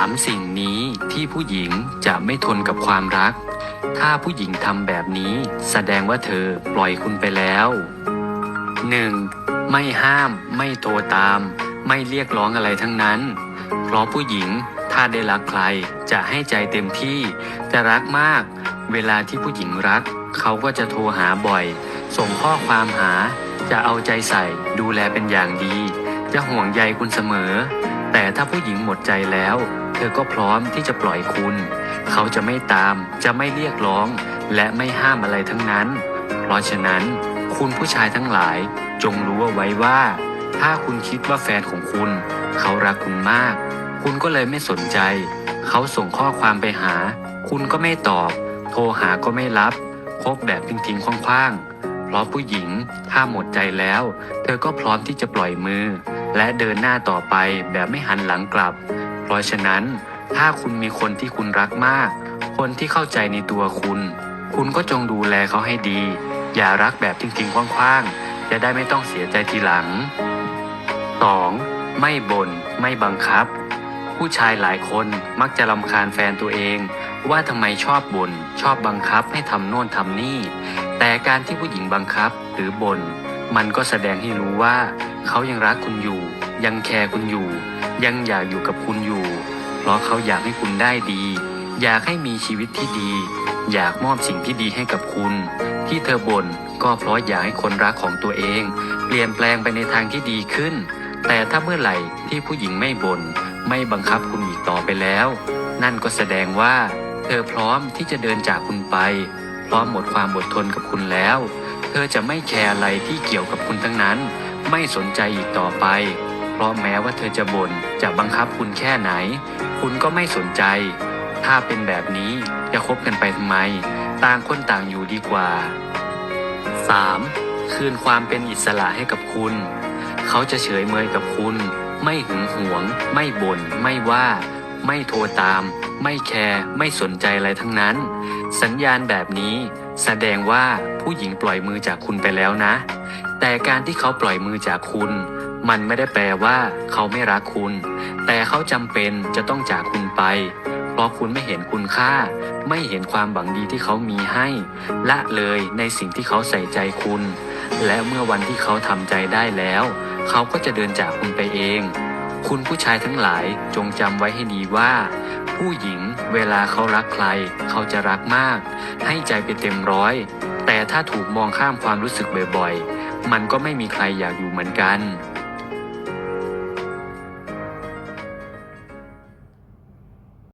ามสิ่งนี้ที่ผู้หญิงจะไม่ทนกับความรัก ถ้าผู้หญิงทำแบบนี้แสดงว่าเธอปล่อยคุณไปแล้ว 1. ไม่ห้าม ไม่โทรตาม ไม่เรียกร้องอะไรทั้งนั้น เพราะผู้หญิงถ้าได้รักใครจะให้ใจเต็มที่ จะรักมาก เวลาที่ผู้หญิงรัก เขาก็จะโทรหาบ่อย ส่งข้อความหา จะเอาใจใส่ดูแลเป็นอย่างดี จะห่วงใยคุณเสมอ แต่ถ้าผู้หญิงหมดใจแล้ว เธอก็พร้อมที่จะปล่อยคุณ เขาจะไม่ตาม จะไม่เรียกร้อง และไม่ห้ามอะไรทั้งนั้น เพราะฉะนั้น คุณผู้ชายทั้งหลาย จงรู้เอาไว้ว่า ถ้าคุณคิดว่าแฟนของคุณ เขารักคุณมาก คุณก็เลยไม่สนใจ เขาส่งข้อความไปหา คุณก็ไม่ตอบ โทรหาก็ไม่รับคบแบบทิ้งๆคว้างๆเพราะผู้หญิงถ้าหมดใจแล้ว เธอก็พร้อมที่จะปล่อยมือ และเดินหน้าต่อไปแบบไม่หันหลังกลับ เพราะฉะนั้น ถ้าคุณมีคนที่คุณรักมาก คนที่เข้าใจในตัวคุณ คุณก็จงดูแลเขาให้ดี อย่ารักแบบทิ้งๆคว้างๆ จะได้ไม่ต้องเสียใจทีหลัง 2. ไม่บน่นไม่บังคับ ผู้ชายหลายคนมักจะรำคาญแฟนตัวเอง ว่าทำไมชอบบ่นชอบบังคับให้ทำโน่นทำนี่ แต่การที่ผู้หญิงบังคับหรือบ่น มันก็แสดงให้รู้ว่าเขายังรักคุณอยู่ ยังแคร์คุณอยู่ ยังอยากอยู่กับคุณอยู่ เพราะเขาอยากให้คุณได้ดี อยากให้มีชีวิตที่ดี อยากมอบสิ่งที่ดีให้กับคุณ ที่เธอบ่นก็เพราะอยากให้คนรักของตัวเอง เปลี่ยนแปลงไปในทางที่ดีขึ้น แต่ถ้าเมื่อไหร่ที่ผู้หญิงไม่บน่นไม่บังคับคุณอีกต่อไปแล้ว นั่นก็แสดงว่า เธอพร้อมที่จะเดินจากคุณไป พร้อมหมดความอดทนกับคุณแล้ว ธอจะไม่แคร์อะไรที่เกี่ยวกับคุณทั้งนั้น ไม่สนใจอีกต่อไป เพราะแม้ว่าเธอจะบน่นจะบังคับคุณแค่ไหน คุณก็ไม่สนใจ ถ้าเป็นแบบนี้จะคบกันไปทำไม ต่างคนต่างอยู่ดีกว่า 3. คืนความเป็นอิสระให้กับคุณ เขาจะเฉยเมยกับคุณ ไม่หึงหวง ไม่บน่น ไม่ว่า ไม่โทรตาม ไม่แคร์ไม่สนใจอะไรทั้งนั้น สัญญาณแบบนี้ แสดงว่าผู้หญิงปล่อยมือจากคุณไปแล้วนะ แต่การที่เขาปล่อยมือจากคุณ มันไม่ได้แปลว่าเขาไม่รักคุณ แต่เขาจำเป็นจะต้องจากคุณไป เพราะคุณไม่เห็นคุณค่า ไม่เห็นความบังดีที่เขามีให้ ละเลยในสิ่งที่เขาใส่ใจคุณ และเมื่อวันที่เขาทำใจได้แล้ว เขาก็จะเดินจากคุณไปเอง คุณผู้ชายทั้งหลายจงจำไว้ให้ดีว่า ผู้หญิงเวลาเขารักใคร เขาจะรักมาก ให้ใจไปเต็มร้อย แต่ถ้าถูกมองข้ามความรู้สึกบ่อยๆ มันก็ไม่มีใครอยากอยู่เหมือนกัน